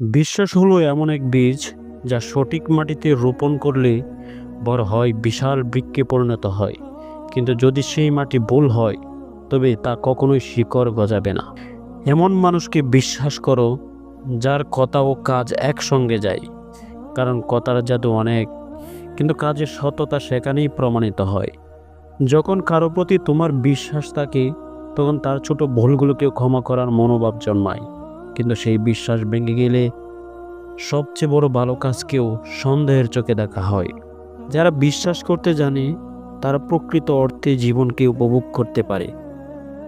বিশ্বাস হলো এমন এক বীজ যা সঠিক মাটিতে রোপণ করলে বড় হয়, বিশাল বৃক্ষে পরিণত হয়। কিন্তু যদি সেই মাটি ভুল হয়, তবে তা কখনোই শিকড় গজাবে না। এমন মানুষকে বিশ্বাস করো, যার কথা ও কাজ একসঙ্গে যায়, কারণ কথার জাদু অনেক, কিন্তু কাজের সততা সেখানেই প্রমাণিত হয়। যখন কারও প্রতি তোমার বিশ্বাস থাকে, তখন তার ছোট ভুলগুলোকেও ক্ষমা করার মনোভাব জন্মায়। কিন্তু সেই বিশ্বাস ভেঙে গেলে সবচেয়ে বড় ভালো কাজকেও সন্দেহের চোখে দেখা হয়। যারা বিশ্বাস করতে জানে, তারা প্রকৃত অর্থে জীবনকে উপভোগ করতে পারে।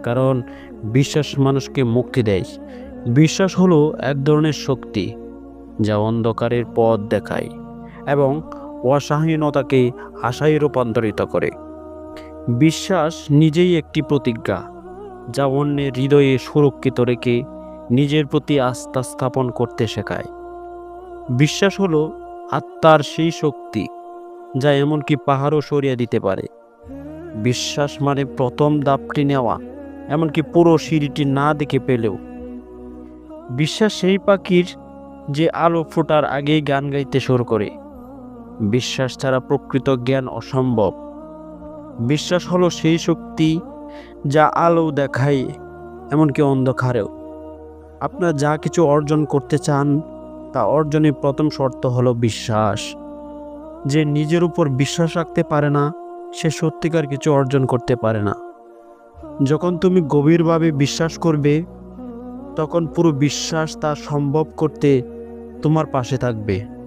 কারণ বিশ্বাস মানুষকে মুক্তি দেয়। বিশ্বাস হলো এক ধরনের শক্তি, যা অন্ধকারের পথ দেখায় এবং অসহায়নতাকে আশায় রূপান্তরিত করে। বিশ্বাস নিজেই একটি প্রতিজ্ঞা, যা অন্যের হৃদয়ে সুরক্ষিত রেখে নিজের প্রতি আস্থা স্থাপন করতে শেখায়। বিশ্বাস হলো আত্মার সেই শক্তি যা এমনকি পাহাড়ও সরিয়ে দিতে পারে। বিশ্বাস মানে প্রথম দাপটি নেওয়া, এমনকি পুরো সিঁড়িটি না দেখে পেলেও। বিশ্বাস সেই পাখির যে আলো ফোটার আগেই গান গাইতে শুরু করে। বিশ্বাস ছাড়া প্রকৃত জ্ঞান অসম্ভব। বিশ্বাস হলো সেই শক্তি যা আলো দেখায়, এমনকি অন্ধকারেও। আপনার যা কিছু অর্জন করতে চান, তা অর্জনের প্রথম শর্ত হলো বিশ্বাস। যে নিজের উপর বিশ্বাস রাখতে পারে না, সে সত্যিকার কিছু অর্জন করতে পারে না। যখন তুমি গভীরভাবে বিশ্বাস করবে, তখন পুরো বিশ্বাস তা সম্ভব করতে তোমার পাশে থাকবে।